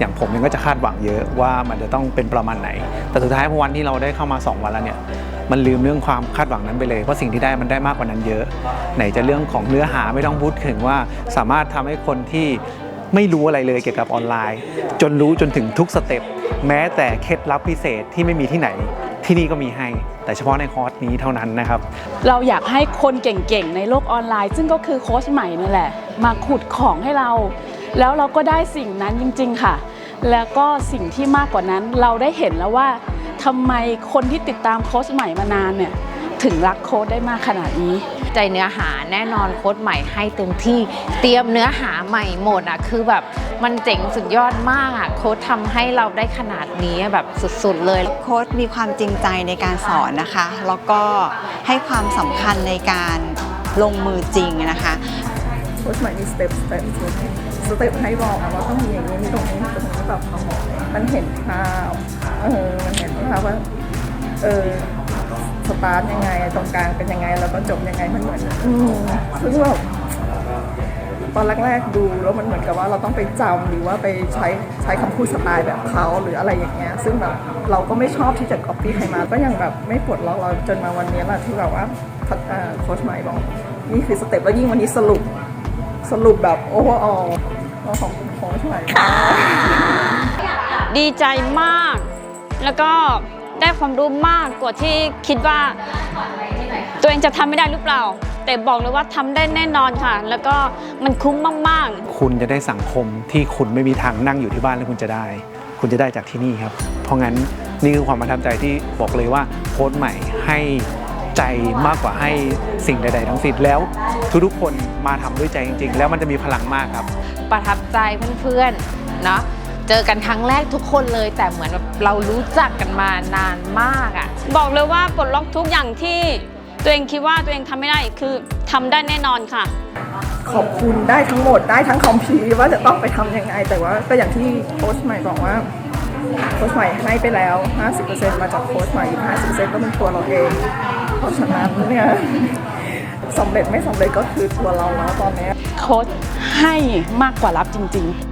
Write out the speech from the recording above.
อย่างผมเองก็จะคาดหวังเยอะว่ามันจะต้องเป็นประมาณไหน แต่สุดท้ายพอวันที่เราได้เข้ามา 2 วันแล้วเนี่ยมันลืมเรื่องความคาดหวังนั้นไปเลยเพราะสิ่งที่ได้มันได้มากกว่านั้นเยอะ ไหนจะเรื่องของเนื้อหาไม่ต้องพูดถึงว่าสามารถทำให้คนที่ไม่รู้อะไรเลยเกี่ยวกับออนไลน์ จนรู้จนถึงทุกสเต็ปแม้แต่เคล็ดลับพิเศษที่ไม่มีที่ไหนที่นี่ก็มีให้ แต่เฉพาะในคอร์สนี้เท่านั้นนะครับ เราอยากให้คนเก่งๆ ในโลกออนไลน์ ซึ่งก็คือโค้ชใหม่นี่แหละ มาขุดของให้เรา แล้วเราก็ได้สิ่งนั้นจริง ๆ ค่ะ แล้วก็สิ่งที่มากกว่านั้นเราได้เห็นแล้วว่าทำไมคนที่ติดตามโค้ชใหม่มานานเนี่ยถึงรักโค้ชได้มากขนาดนี้ ใจเนื้อหาแน่นอนโค้ดใหม่ให้เต็มที่ เตรียมเนื้อหาใหม่หมดอะคือแบบมันเจ๋งสุดยอดมากอะโค้ดทำให้เราได้ขนาดนี้แบบสุดๆเลยโค้ชมีความจริงใจในการสอนนะคะ แล้วก็ให้ความสำคัญในการลงมือจริงนะคะ โค้ชใหม่มีสเต็ปสเต็ปสเต็ปให้บอกว่าต้องมีอย่างนี้มีตรงนี้ตรงนี้แบบมันเห็นภาพเออมันเห็นภาพว่าเออสตาร์ทยังไงตรงกลางเป็นยังไงแล้วก็จบยังไงมันเหมือนซึ่งแบบตอนแรกๆดูแล้วมันเหมือนกับว่าเราต้องไปจำหรือว่าไปใช้ใช้คำพูดสไตล์แบบเขาหรืออะไรอย่างเงี้ยซึ่งแบบเราก็ไม่ชอบที่จะ copy ใครมาก็ยังแบบไม่ปลดล็อกเราจนมาวันนี้แหละที่แบบว่าโค้ชใหม่บอกนี่คือสเต็ปแล้วยิ่งวันนี้สรุป สรุปแบบโอ้โหออของของใหม่มากดีใจมาก แล้วก็ได้ความรู้มากกว่าที่คิดว่า ตัวเองจะทำไม่ได้หรือเปล่า แต่บอกเลยว่าทำได้แน่นอนค่ะ แล้วก็มันคุ้มมาก ๆ คุณจะได้สังคมที่คุณไม่มีทางนั่งอยู่ที่บ้านแล้วคุณจะได้ คุณจะได้จากที่นี่ครับ เพราะงั้นนี่คือความประทับใจที่บอกเลยว่าโค้ชใหม่ให้ ใจมากกว่าให้สิ่งใด ๆ ทั้งสิ้นแล้ว ทุกๆคนมาทำด้วยใจจริง ๆ แล้วมันจะมีพลังมากครับ ประทับใจเพื่อนๆเนาะเจอกันครั้งแรกทุกคนเลย แต่เหมือนแบบเรารู้จักกันมานานมากอะ่ะบอกเลยว่าปลดล็อกทุกอย่างที่ตัวเองคิดว่าตัวเองทำไม่ได้คือทำได้แน่นอนค่ะ ขอบคุณได้ทั้งหมดได้ทั้งคอมพิวว่าจะต้องไปทำยังไง แต่ว่าก็อย่างที่โค้ชใหม่บอกว่า โค้ชใหม่ให้ไปแล้ว 50%มาจากโค้ชใหม่อีก50%ก็เป็นตัวเราเอง เพราะฉะนั้นเนี่ยสำเร็จไม่สำเร็จก็คือตัวเราแล้วตอนนี้ โค้ชให้มากกว่ารับจริง ๆ